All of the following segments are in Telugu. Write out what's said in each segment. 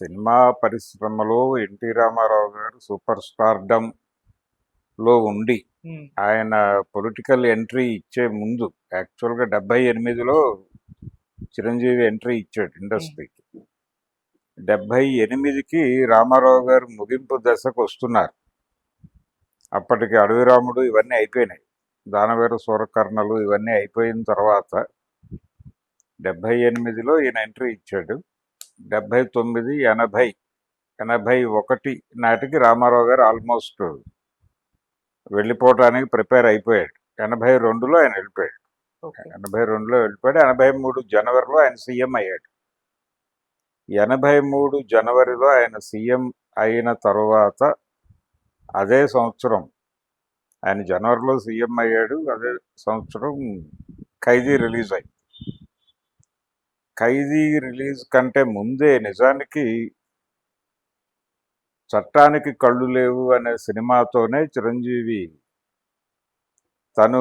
సినిమా పరిశ్రమలో ఎన్టీ రామారావు గారు సూపర్ స్టార్డమ్లో ఉండి ఆయన పొలిటికల్ ఎంట్రీ ఇచ్చే ముందు యాక్చువల్గా డెబ్బై ఎనిమిదిలో చిరంజీవి ఎంట్రీ ఇచ్చాడు ఇండస్ట్రీకి. డెబ్బై ఎనిమిదికి రామారావు గారు ముగింపు దశకు వస్తున్నారు. అప్పటికి అడవి రాముడు ఇవన్నీ అయిపోయినాయి. దానవేరు సూరకర్ణలు ఇవన్నీ అయిపోయిన తర్వాత డెబ్బై ఎనిమిదిలో ఈయన ఎంట్రీ ఇచ్చాడు. డెబ్బై తొమ్మిది ఎనభై ఎనభై ఒకటి నాటికి రామారావు గారు ఆల్మోస్ట్ వెళ్ళిపోవటానికి ప్రిపేర్ అయిపోయాడు. ఎనభై రెండులో ఆయన వెళ్ళిపోయాడు. ఎనభై రెండులో వెళ్ళిపోయాడు. ఎనభై మూడు జనవరిలో ఆయన సీఎం అయ్యాడు. ఎనభై మూడు జనవరిలో ఆయన సీఎం అయిన తర్వాత అదే సంవత్సరం ఆయన జనవరిలో సీఎం అయ్యాడు. అదే సంవత్సరం ఖైదీ రిలీజ్ అయింది. ఖైదీ రిలీజ్ కంటే ముందే నిజానికి చట్టానికి కళ్ళు లేవు అనే సినిమాతోనే చిరంజీవి తను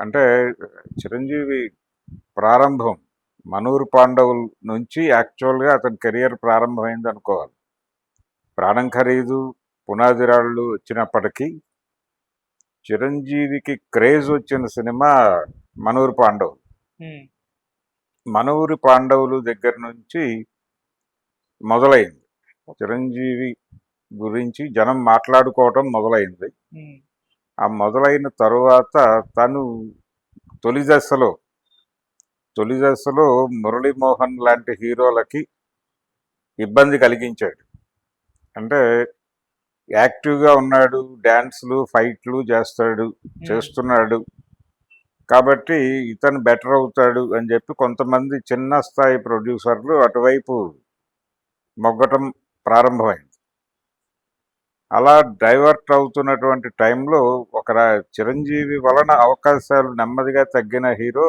అంటే చిరంజీవి ప్రారంభం మనూరు పాండవుల నుంచి యాక్చువల్గా అతని కెరియర్ ప్రారంభమైంది అనుకోవాలి. ప్రాణం ఖరీదు పునాదిరాళ్ళు వచ్చినప్పటికీ చిరంజీవికి క్రేజ్ వచ్చిన సినిమా మనూరు పాండవులు. మనూరి పాండవులు దగ్గర నుంచి మొదలైంది. చిరంజీవి గురించి జనం మాట్లాడుకోవటం మొదలైంది. ఆ మొదలైన తరువాత తను తొలి దశలో తొలి దశలో మురళీమోహన్ లాంటి హీరోలకి ఇబ్బంది కలిగించాడు. అంటే యాక్టివ్గా ఉన్నాడు డ్యాన్స్లు ఫైట్లు చేస్తాడు చేస్తున్నాడు. కాబట్టి ఇతను బెటర్ అవుతాడు అని చెప్పి కొంతమంది చిన్న స్థాయి ప్రొడ్యూసర్లు అటువైపు మొగ్గటం ప్రారంభమైంది. అలా డైవర్ట్ అవుతున్నటువంటి టైంలో ఒక చిరంజీవి వలన అవకాశాలు నెమ్మదిగా తగ్గిన హీరో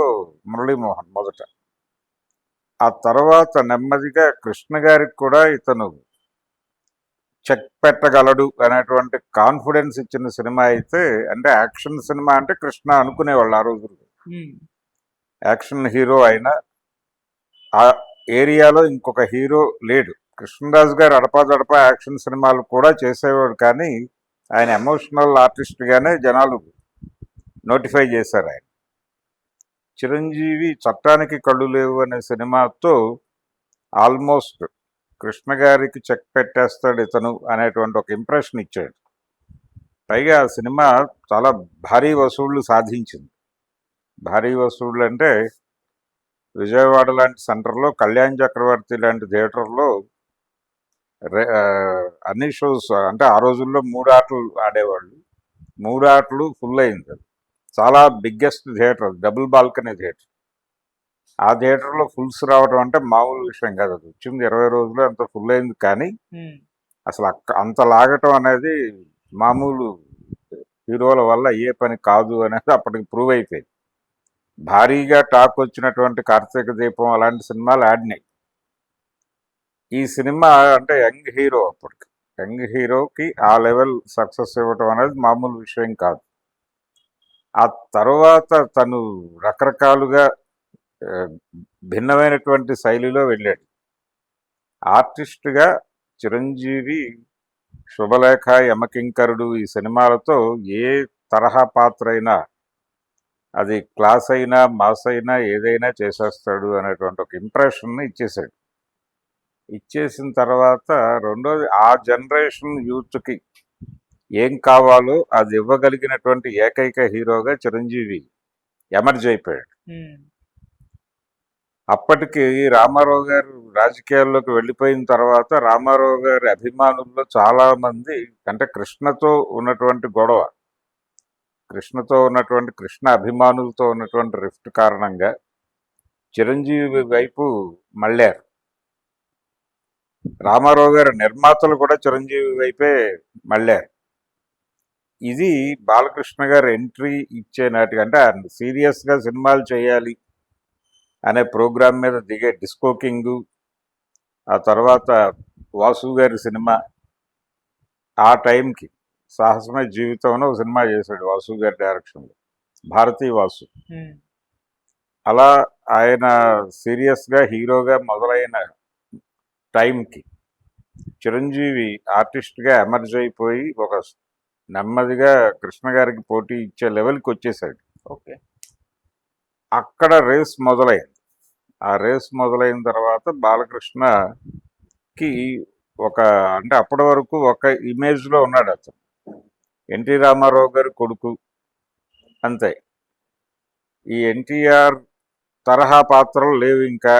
మురళీమోహన్ మొదట. ఆ తర్వాత నెమ్మదిగా కృష్ణ గారికి కూడా ఇతను చెక్ పెట్టగలడు అనేటువంటి కాన్ఫిడెన్స్ ఇచ్చిన సినిమా అయితే అంటే యాక్షన్ సినిమా అంటే కృష్ణ అనుకునేవాళ్ళు ఆ రోజుల్లో ఉమ్, యాక్షన్ హీరో అయినా ఆ ఏరియాలో ఇంకొక హీరో లేడు. కృష్ణరాజు గారు అడపాదడపా యాక్షన్ సినిమాలు కూడా చేసేవాడు కానీ ఆయన ఎమోషనల్ ఆర్టిస్ట్గానే జనాలు నోటిఫై చేశారు ఆయన. చిరంజీవి చట్టానికి కళ్ళు లేవు అనే సినిమాతో ఆల్మోస్ట్ కృష్ణ గారికి చెక్ పెట్టేస్తాడు ఇతను అనేటువంటి ఒక ఇంప్రెషన్ ఇచ్చాడు. పైగా ఆ సినిమా చాలా భారీ వసూళ్ళు సాధించింది. భారీ వసూళ్ళు అంటే విజయవాడ లాంటి సెంటర్లో కళ్యాణ్ చక్రవర్తి లాంటి థియేటర్లో అన్ని షోస్ అంటే ఆ రోజుల్లో మూడు ఆటలు ఆడేవాళ్ళు. మూడు ఆటలు ఫుల్ అయింది. చాలా biggest theatre double balcony theatre. ఆ థియేటర్లో ఫుల్స్ రావడం అంటే మామూలు విషయం కాదు. అది వచ్చింది ఇరవై రోజులు అంత ఫుల్ అయింది కానీ అసలు అక్క- అంత లాగటం అనేది మామూలు హీరోల వల్ల ఏ పని కాదు అనేది అప్పటికి ప్రూవ్ అయిపోయింది. భారీగా టాక్ వచ్చినటువంటి కార్తీక దీపం అలాంటి సినిమాలు ఆడినాయి. ఈ సినిమా అంటే యంగ్ హీరో అప్పటికి. యంగ్ హీరోకి ఆ లెవెల్ సక్సెస్ ఇవ్వటం అనేది మామూలు విషయం కాదు. ఆ తర్వాత తను రకరకాలుగా భిన్నమైనటువంటి శైలిలో వెళ్ళాడు. ఆర్టిస్ట్గా చిరంజీవి శుభలేఖ యమకింకరుడు ఈ సినిమాలతో ఏ తరహా పాత్ర అయినా అది క్లాస్ అయినా మాస్ అయినా ఏదైనా చేసేస్తాడు అనేటువంటి ఒక ఇంప్రెషన్ని ఇచ్చేసాడు ఇచ్చేసిన తర్వాత రెండోది ఆ జనరేషన్ యూత్కి ఏం కావాలో అది ఇవ్వగలిగినటువంటి ఏకైక హీరోగా చిరంజీవి ఎమర్జ్ అయిపోయాడు. అప్పటికి రామారావు గారు రాజకీయాల్లోకి వెళ్ళిపోయిన తర్వాత రామారావు గారి అభిమానుల్లో చాలామంది అంటే కృష్ణతో ఉన్నటువంటి గొడవ కృష్ణతో ఉన్నటువంటి కృష్ణ అభిమానులతో ఉన్నటువంటి రిఫ్ట్ కారణంగా చిరంజీవి వైపు మళ్ళారు. రామారావు గారి నిర్మాతలు కూడా చిరంజీవి వైపే మళ్ళారు. ఇది బాలకృష్ణ గారు ఎంట్రీ ఇచ్చే నాటికి అంటే సీరియస్గా సినిమాలు చేయాలి అనే ప్రోగ్రామ్ మీద దిగే డిస్కో కింగు ఆ తర్వాత వాసు గారి సినిమా ఆ టైంకి సాహసమే జీవితంలో ఒక సినిమా చేశాడు వాసు గారి డైరెక్షన్లో భారతీ వాసు. అలా ఆయన సీరియస్గా హీరోగా మొదలైన టైంకి చిరంజీవి ఆర్టిస్ట్గా ఎమర్జ్ అయిపోయి ఒక నెమ్మదిగా కృష్ణ గారికి పోటీ ఇచ్చే లెవెల్కి వచ్చేసాడు. ఓకే. అక్కడ రేస్ మొదలైంది. ఆ రేస్ మొదలైన తర్వాత బాలకృష్ణకి ఒక అంటే అప్పటి వరకు ఒక ఇమేజ్లో ఉన్నాడు అతను. ఎన్టీ రామారావు గారి కొడుకు. అంతే. ఈ ఎన్టీఆర్ తరహా పాత్రలు లేవు ఇంకా.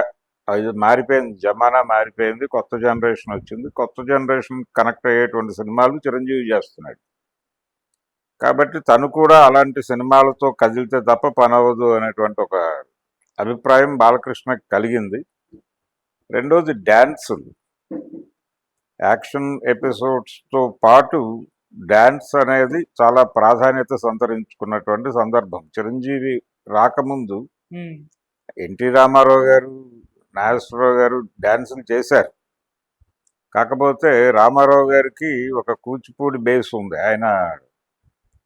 అది మారిపోయింది. జమానా మారిపోయింది. కొత్త జనరేషన్ వచ్చింది. కొత్త జనరేషన్ కనెక్ట్ అయ్యేటువంటి సినిమాలు చిరంజీవి చేస్తున్నాడు. కాబట్టి తను కూడా అలాంటి సినిమాలతో కదిలితే తప్ప పనవదు అనేటువంటి ఒక అభిప్రాయం బాలకృష్ణకి కలిగింది. రెండోది డ్యాన్సులు యాక్షన్ ఎపిసోడ్స్తో పాటు డ్యాన్స్ అనేది చాలా ప్రాధాన్యత సంతరించుకున్నటువంటి సందర్భం. చిరంజీవి రాకముందు ఎన్టీ రామారావు గారు నాగేశ్వరరావు గారు డ్యాన్సులు చేశారు. కాకపోతే రామారావు గారికి ఒక కూచిపూడి బేస్ ఉంది. ఆయన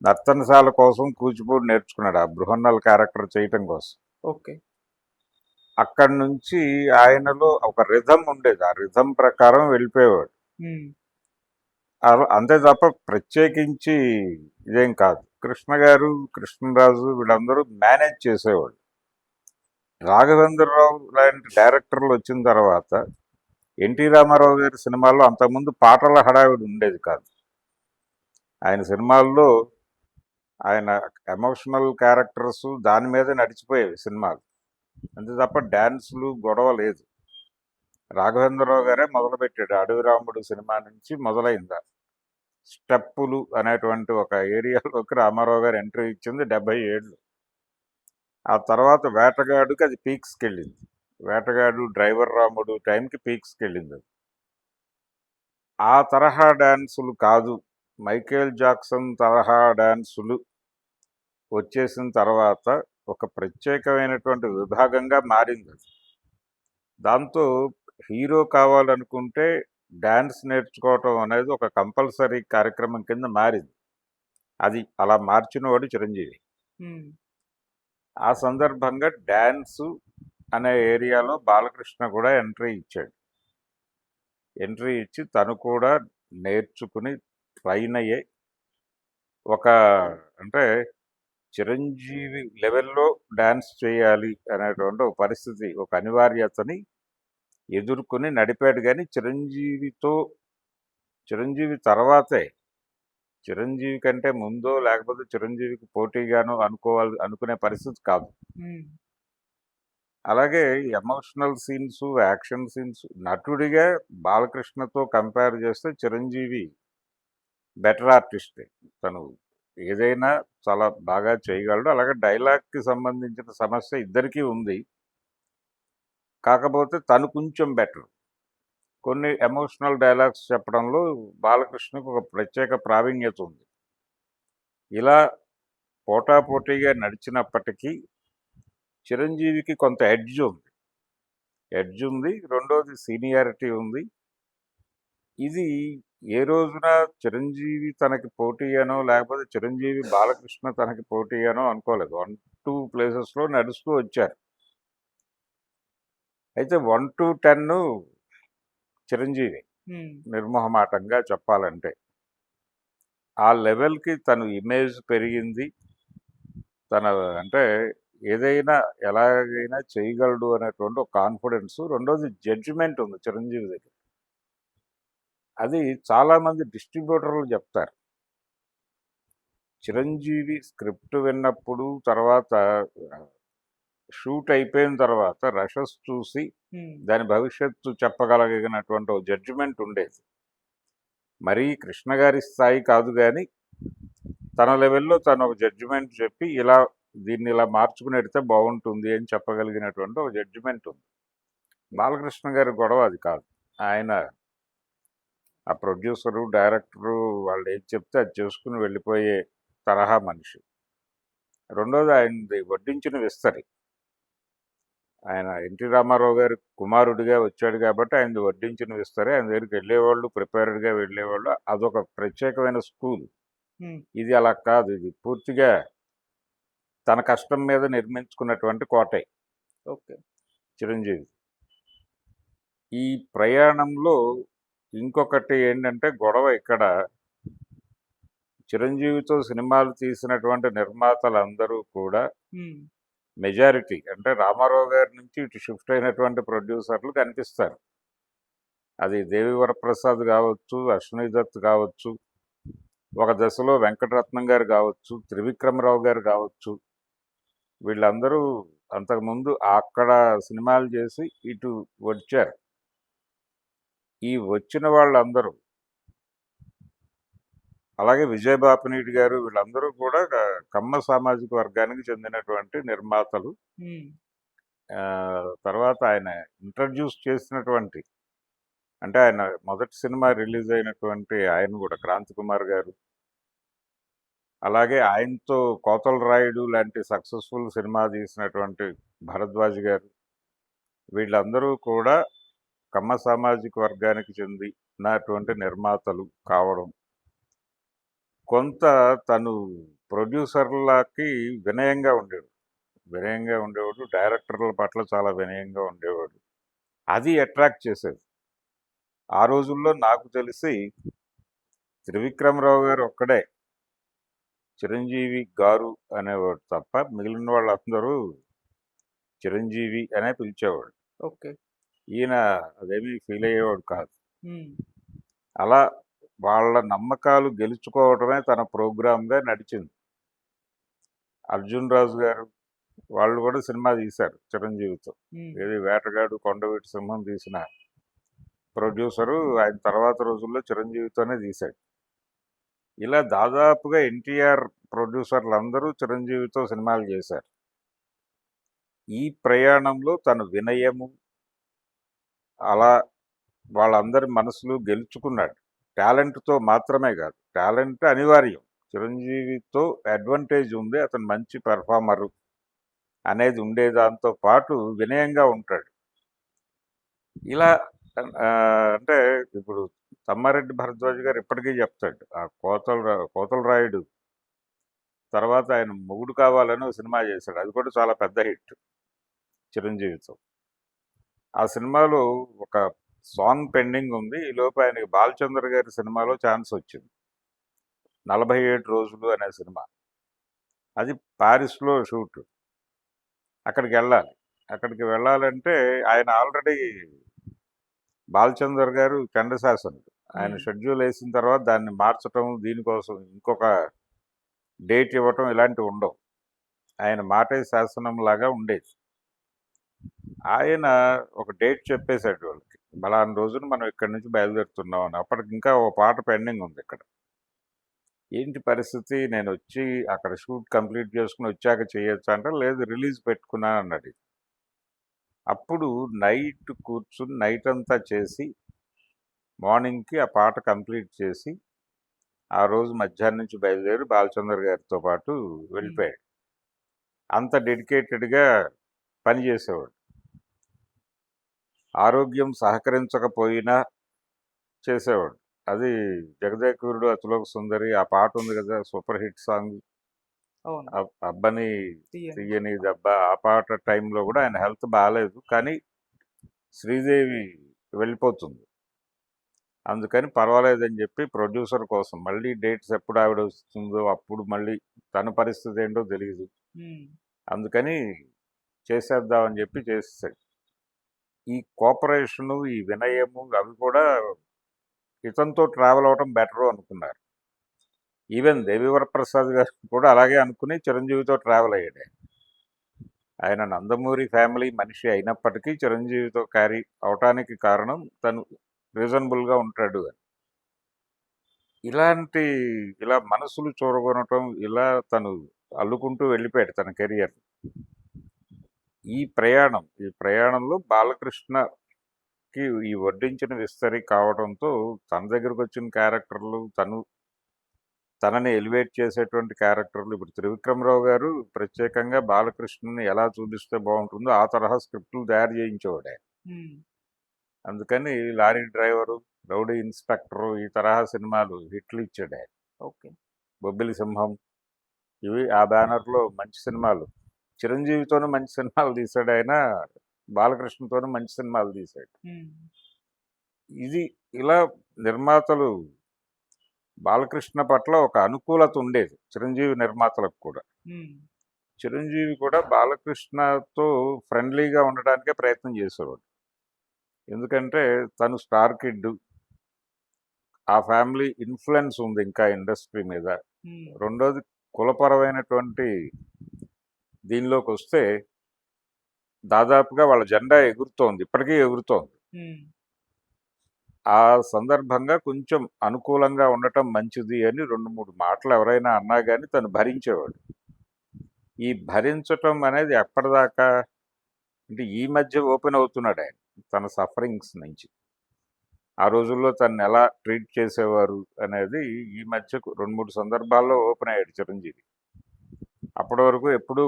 నర్తనశాల కోసం కూచిపూడి నేర్చుకున్నాడు. ఆ బృహన్నల క్యారెక్టర్ చేయటం కోసం. ఓకే. అక్కడి నుంచి ఆయనలో ఒక రిధం ఉండేది. ఆ రిధం ప్రకారం వెళ్ళిపోయేవాడు. అంతే తప్ప ప్రత్యేకించి ఇదేం కాదు. కృష్ణ గారు కృష్ణరాజు వీళ్ళందరూ మేనేజ్ చేసేవాళ్ళు. రాఘవేంద్రరావు లాంటి డైరెక్టర్లు వచ్చిన తర్వాత ఎన్టీ రామారావు గారి సినిమాల్లో అంతకుముందు పాటల హడావిడి ఉండేది కాదు. ఆయన సినిమాల్లో ఆయన ఎమోషనల్ క్యారెక్టర్స్ దాని మీద నడిచిపోయేవి సినిమాలు. అంతే తప్ప డ్యాన్సులు గొడవ లేదు. రాఘవేంద్రరావు గారే మొదలుపెట్టాడు. అడవి రాముడు సినిమా నుంచి మొదలైందా? స్టెప్పులు అనేటువంటి ఒక ఏరియాలోకి రామారావు గారు ఎంట్రీ ఇచ్చింది డెబ్బై ఏళ్ళు. ఆ తర్వాత వేటగాడుకి అది పీక్స్కి వెళ్ళింది వేటగాడు డ్రైవర్ రాముడు టైంకి పీక్స్కి వెళ్ళింది అది. ఆ తరహా డ్యాన్సులు కాదు. మైకేల్ జాక్సన్ తరహా డ్యాన్సులు వచ్చేసిన తర్వాత ఒక ప్రత్యేకమైనటువంటి విభాగంగా మారింది అది. దాంతో హీరో కావాలనుకుంటే డ్యాన్స్ నేర్చుకోవటం అనేది ఒక కంపల్సరీ కార్యక్రమం కింద మారింది. అది అలా మార్చినవాడు చిరంజీవి. ఆ సందర్భంగా డ్యాన్సు అనే ఏరియాలో బాలకృష్ణ కూడా ఎంట్రీ ఇచ్చాడు. ఎంట్రీ ఇచ్చి తను కూడా నేర్చుకుని ట్రైన్ అయ్యే ఒక అంటే చిరంజీవి లెవెల్లో డ్యాన్స్ చేయాలి అనేటువంటి ఒక పరిస్థితి ఒక అనివార్యతని ఎదుర్కొని నడిపాడు. కానీ చిరంజీవితో చిరంజీవి తర్వాతే చిరంజీవి కంటే ముందో లేకపోతే చిరంజీవికి పోటీగానో అనుకోవాలి అనుకునే పరిస్థితి కాదు. అలాగే ఎమోషనల్ సీన్స్ యాక్షన్ సీన్స్ నటుడిగా బాలకృష్ణతో కంపేర్ చేస్తే చిరంజీవి బెటర్ ఆర్టిస్టే తను. ఏదైనా చాలా బాగా చేయగలడు. అలాగే డైలాగ్కి సంబంధించిన సమస్య ఇద్దరికీ ఉంది. కాకపోతే తను కొంచెం బెటర్. కొన్ని ఎమోషనల్ డైలాగ్స్ చెప్పడంలో బాలకృష్ణకు ఒక ప్రత్యేక ప్రావీణ్యత ఉంది. ఇలా పోటాపోటీగా నడిచినప్పటికీ చిరంజీవికి కొంత ఎడ్జ్ ఉంది. ఎడ్జ్ ఉంది. రెండోది సీనియారిటీ ఉంది. ఇది ఏ రోజున చిరంజీవి తనకి పోటీ అనో లేకపోతే చిరంజీవి బాలకృష్ణ తనకి పోటీ అనో అనుకోలేదు. వన్ టూ ప్లేసెస్లో నడుస్తూ వచ్చారు. అయితే వన్ టు టెన్ చిరంజీవి నిర్మోహమాటంగా చెప్పాలంటే ఆ లెవెల్కి తను ఇమేజ్ పెరిగింది. తన అంటే ఏదైనా ఎలాగైనా చేయగలడు అనేటువంటి ఒక కాన్ఫిడెన్స్. రెండోది జడ్జిమెంట్ ఉంది చిరంజీవి దగ్గర. అది చాలామంది డిస్ట్రిబ్యూటర్లు చెప్తారు. చిరంజీవి స్క్రిప్ట్ విన్నప్పుడు తర్వాత షూట్ అయిపోయిన తర్వాత రషస్ చూసి దాని భవిష్యత్తు చెప్పగలిగినటువంటి ఒక జడ్జిమెంట్ ఉండేది. మరీ కృష్ణ గారి స్థాయి కాదు కానీ తన లెవెల్లో తను ఒక జడ్జిమెంట్ చెప్పి ఇలా దీన్ని ఇలా మార్చుకుని ఎడితే బాగుంటుంది అని చెప్పగలిగినటువంటి ఒక జడ్జిమెంట్ ఉంది. బాలకృష్ణ గారి గొడవ అది కాదు. ఆయన ఆ ప్రొడ్యూసరు డైరెక్టరు వాళ్ళు ఏది చెప్తే అది చేసుకుని వెళ్ళిపోయే తరహా మనిషి. రెండోది ఆయనది వడ్డించిన విస్తరి. ఆయన ఎన్టీ రామారావు గారి కుమారుడిగా వచ్చాడు కాబట్టి ఆయన వడ్డించిన విస్తరే. ఆయన దగ్గరికి వెళ్ళేవాళ్ళు ప్రిపేర్డ్గా వెళ్ళేవాళ్ళు. అదొక ప్రత్యేకమైన స్కూల్. ఇది అలా కాదు. ఇది పూర్తిగా తన కష్టం మీద నిర్మించుకున్నటువంటి కోటే. ఓకే. చిరంజీవి. ఈ ప్రయాణంలో ఇంకొకటి ఏంటంటే గొడవ ఇక్కడ చిరంజీవితో సినిమాలు తీసినటువంటి నిర్మాతలందరూ కూడా మెజారిటీ అంటే రామారావు గారి నుంచి ఇటు షిఫ్ట్ అయినటువంటి ప్రొడ్యూసర్లు కనిపిస్తారు. అది దేవి వరప్రసాద్ కావచ్చు అశ్విని దత్ కావచ్చు ఒక దశలో వెంకటరత్నం గారు కావచ్చు త్రివిక్రమరావు గారు కావచ్చు. వీళ్ళందరూ అంతకుముందు అక్కడ సినిమాలు చేసి ఇటు వచ్చారు. ఈ వచ్చిన వాళ్ళందరూ అలాగే విజయబాపినీటి గారు వీళ్ళందరూ కూడా కమ్మ సామాజిక వర్గానికి చెందినటువంటి నిర్మాతలు. తర్వాత ఆయన ఇంట్రడ్యూస్ చేసినటువంటి అంటే ఆయన మొదటి సినిమా రిలీజ్ అయినటువంటి ఆయన కూడా క్రాంతి కుమార్ గారు. అలాగే ఆయనతో కోతల రాయుడు లాంటి సక్సెస్ఫుల్ సినిమా తీసినటువంటి భరద్వాజ్ గారు. వీళ్ళందరూ కూడా కమ్మ సామాజిక వర్గానికి చెందినటువంటి నిర్మాతలు కావడం. కొంత తను ప్రొడ్యూసర్లకి వినయంగా ఉండేవాడు. వినయంగా ఉండేవాడు. డైరెక్టర్ల పట్ల చాలా వినయంగా ఉండేవాడు. అది అట్రాక్ట్ చేసేది. ఆ రోజుల్లో నాకు తెలిసి త్రివిక్రమరావు గారు ఒక్కడే. చిరంజీవి గారు అనేవాడు తప్ప మిగిలిన వాళ్ళందరూ చిరంజీవి అనే పిలిచేవాడు ఓకే. ఈయన అదేమీ ఫీల్ అయ్యేవాడు కాదు. అలా వాళ్ళ నమ్మకాలు గెలుచుకోవడమే తన ప్రోగ్రామ్గా నడిచింది. అర్జున్ రాజు గారు వాళ్ళు కూడా సినిమా తీశారు చిరంజీవితో. ఏది వేటగాడు కొండవీటి సింహం తీసిన ప్రొడ్యూసరు ఆయన తర్వాత రోజుల్లో చిరంజీవితోనే తీశాడు. ఇలా దాదాపుగా ఎన్టీఆర్ ప్రొడ్యూసర్లు అందరూ చిరంజీవితో సినిమాలు చేశారు. ఈ ప్రయాణంలో తన వినయము అలా వాళ్ళందరి మనసులు గెలుచుకున్నాడు. టాలెంట్తో మాత్రమే కాదు టాలెంట్ అనివార్యం. చిరంజీవితో అడ్వాంటేజ్ ఉంది అతను మంచి పెర్ఫార్మరు అనేది ఉండే దాంతో పాటు వినయంగా ఉంటాడు. ఇలా అంటే ఇప్పుడు తమ్మారెడ్డి భరద్వాజ్ గారు ఇప్పటికీ చెప్తాడు ఆ కోతల కోతల రాయుడు తర్వాత ఆయన మొగుడు కావాలని సినిమా చేశాడు అది కూడా చాలా పెద్ద హిట్ చిరంజీవితో. ఆ సినిమాలో ఒక సాంగ్ పెండింగ్ ఉంది. ఈ లోపు ఆయనకి బాలచంద్ర గారి సినిమాలో ఛాన్స్ వచ్చింది. నలభై ఏడు రోజులు అనే సినిమా. అది పారిస్లో షూట్. అక్కడికి వెళ్ళాలి. అక్కడికి వెళ్ళాలంటే ఆయన ఆల్రెడీ బాలచందర్ గారు చండశాసనుడు ఆయన. షెడ్యూల్ వేసిన తర్వాత దాన్ని మార్చటం దీనికోసం ఇంకొక డేట్ ఇవ్వటం ఇలాంటివి ఉండవు. ఆయన మాటే శాసనం లాగా ఉండేది. ఆయన ఒక డేట్ చెప్పేశాడు వాళ్ళకి. బలాని రోజున మనం ఇక్కడి నుంచి బయలుదేరుతున్నాం అని. అప్పటికి ఇంకా ఒక పాట పెండింగ్ ఉంది ఇక్కడ. ఏంటి పరిస్థితి? నేను వచ్చి అక్కడ షూట్ కంప్లీట్ చేసుకుని వచ్చాక చేయొచ్చు అంటే లేదు రిలీజ్ పెట్టుకున్నాను అన్నది అప్పుడు నైట్ కూర్చుని నైట్ అంతా చేసి మార్నింగ్కి ఆ పాట కంప్లీట్ చేసి ఆ రోజు మధ్యాహ్నం నుంచి బయలుదేరి బాలచందర్ గారితో పాటు వెళ్ళిపోయాడు. అంత డెడికేటెడ్గా పనిచేసేవాడు ఆరోగ్యం సహకరించకపోయినా చేసేవాడు. అది జగదేకురుడు అతులోక సుందరి ఆ పాట ఉంది కదా సూపర్ హిట్ సాంగ్. అబ్బని. తీయని దెబ్బ ఆ పాట టైంలో కూడా ఆయన హెల్త్ బాగాలేదు కానీ శ్రీదేవి వెళ్ళిపోతుంది. అందుకని పర్వాలేదని చెప్పి ప్రొడ్యూసర్ కోసం మళ్ళీ డేట్స్ ఎప్పుడు ఆవిడ వస్తుందో అప్పుడు మళ్ళీ తన పరిస్థితి ఏంటో తెలియదు అందుకని చేసేద్దామని చెప్పి చేసేసాడు. ఈ కోఆపరేషను ఈ వినయము అవి కూడా ఇతనితో ట్రావెల్ అవటం బెటరు అనుకున్నారు. ఈవెన్ దేవివర ప్రసాద్ గారు కూడా అలాగే అనుకుని చిరంజీవితో ట్రావెల్ అయ్యాడే. ఆయన నందమూరి ఫ్యామిలీ మనిషి అయినప్పటికీ చిరంజీవితో క్యారీ అవటానికి కారణం తను రీజనబుల్గా ఉంటాడు అని. ఇలాంటి ఇలా మనసులు చూరగొనటం ఇలా తను అల్లుకుంటూ వెళ్ళిపోయాడు తన కెరియర్. ఈ ప్రయాణం ఈ ప్రయాణంలో బాలకృష్ణకి ఈ వడ్డించిన విస్తరి కావడంతో తన దగ్గరకు వచ్చిన క్యారెక్టర్లు తను తనని ఎలివేట్ చేసేటువంటి క్యారెక్టర్లు ఇప్పుడు త్రివిక్రమరావు గారు ప్రత్యేకంగా బాలకృష్ణని ఎలా చూపిస్తే బాగుంటుందో ఆ తరహా స్క్రిప్టులు తయారు చేయించేవాడు అందుకని లారీ డ్రైవరు రౌడీ ఇన్స్పెక్టరు ఈ తరహా సినిమాలు హిట్లు ఇచ్చాడు ఓకే. బొబ్బిలి సింహం ఇవి ఆ బ్యానర్లో మంచి సినిమాలు. చిరంజీవితోనూ మంచి సినిమాలు తీశాడు ఆయన బాలకృష్ణతోనూ మంచి సినిమాలు తీశాడు. ఇది ఇలా నిర్మాతలు బాలకృష్ణ పట్ల ఒక అనుకూలత ఉండేది చిరంజీవి నిర్మాతలకు కూడా. చిరంజీవి కూడా బాలకృష్ణతో ఫ్రెండ్లీగా ఉండడానికే ప్రయత్నం చేసేవాడు. ఎందుకంటే తను స్టార్ కిడ్. ఆ ఫ్యామిలీ ఇన్ఫ్లుయెన్స్ ఉంది ఇంకా ఇండస్ట్రీ మీద. రెండోది కులపరమైనటువంటి దీనిలోకి వస్తే దాదాపుగా వాళ్ళ జెండా ఎగురుతోంది ఇప్పటికీ ఎగురుతోంది. ఆ సందర్భంగా కొంచెం అనుకూలంగా ఉండటం మంచిది అని రెండు మూడు మాటలు ఎవరైనా అన్నా కానీ తను భరించేవాడు. ఈ భరించటం అనేది ఎప్పటిదాకా అంటే ఈ మధ్య ఓపెన్ అవుతున్నాడు ఆయన తన సఫరింగ్స్ నుంచి. ఆ రోజుల్లో తను ఎలా ట్రీట్ చేసేవారు అనేది ఈ మధ్య రెండు మూడు సందర్భాల్లో ఓపెన్ అయ్యాడు చిరంజీవి. అప్పటి వరకు ఎప్పుడూ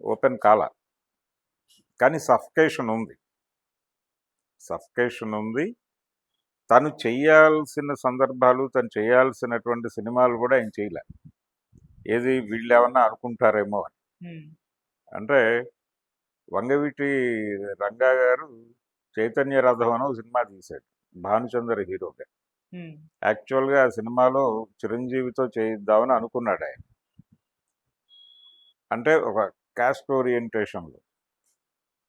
ఓపెన్ కాల. కానీ సఫకేషన్ ఉంది. సఫకేషన్ ఉంది. తను చేయాల్సిన సందర్భాలు తను చేయాల్సినటువంటి సినిమాలు కూడా ఆయన చేయలే. ఏది వీళ్ళు ఏమన్నా అనుకుంటారేమో అని. అంటే వంగవీటి రంగా గారు చైతన్య ఒక సినిమా తీశాడు. భానుచందర్ హీరోగా. యాక్చువల్గా ఆ సినిమాలో చిరంజీవితో చేయిద్దామని అనుకున్నాడు ఆయన అంటే ఒక క్యాస్ట్ ఓరియంటేషన్లో.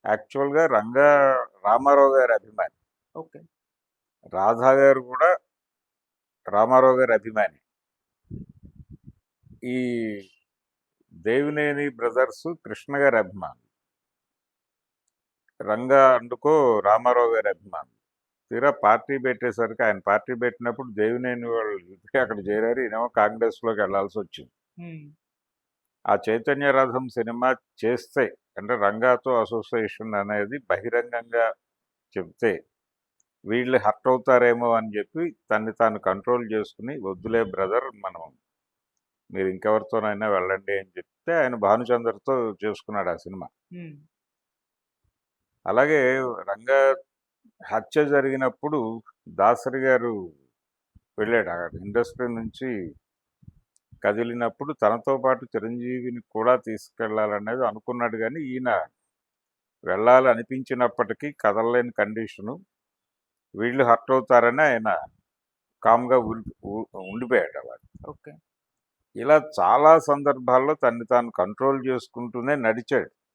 యాక్చువల్గా రంగా రామారావు గారి అభిమాని. ఓకే. రాధా గారు కూడా రామారావు గారి అభిమాని. ఈ దేవినేని బ్రదర్స్ కృష్ణ గారి అభిమానులు. రంగా అందుకో రామారావు గారి అభిమానులు. తీరా పార్టీ పెట్టేసరికి ఆయన పార్టీ పెట్టినప్పుడు దేవినేని వాళ్ళు అక్కడ చేరారు. ఈయనేమో కాంగ్రెస్లోకి వెళ్ళాల్సి వచ్చింది. ఆ చైతన్య రథం సినిమా చేస్తే అంటే రంగాతో అసోసియేషన్ అనేది బహిరంగంగా చెప్తే వీళ్ళు హర్ట్ అవుతారేమో అని చెప్పి తన్ని తాను కంట్రోల్ చేసుకుని వద్దులే బ్రదర్ మనం మీరు ఇంకెవరితోనైనా వెళ్ళండి అని చెప్తే ఆయన భానుచందర్తో చేసుకున్నాడు ఆ సినిమా. అలాగే రంగా హత్య జరిగినప్పుడు దాసరి గారు వెళ్ళాడు అక్కడ ఇండస్ట్రీ నుంచి కదిలినప్పుడు తనతో పాటు చిరంజీవిని కూడా తీసుకెళ్ళాలనేది అనుకున్నాడు కానీ ఈయన వెళ్ళాలి అనిపించినప్పటికీ కదలలేని కండిషను. వీళ్ళు హర్ట్ అవుతారని ఆయన కామ్గా ఉండిపోయాడు అలా. ఓకే. ఇలా చాలా సందర్భాల్లో తన్ని తాను కంట్రోల్ చేసుకుంటూనే నడిచాడు.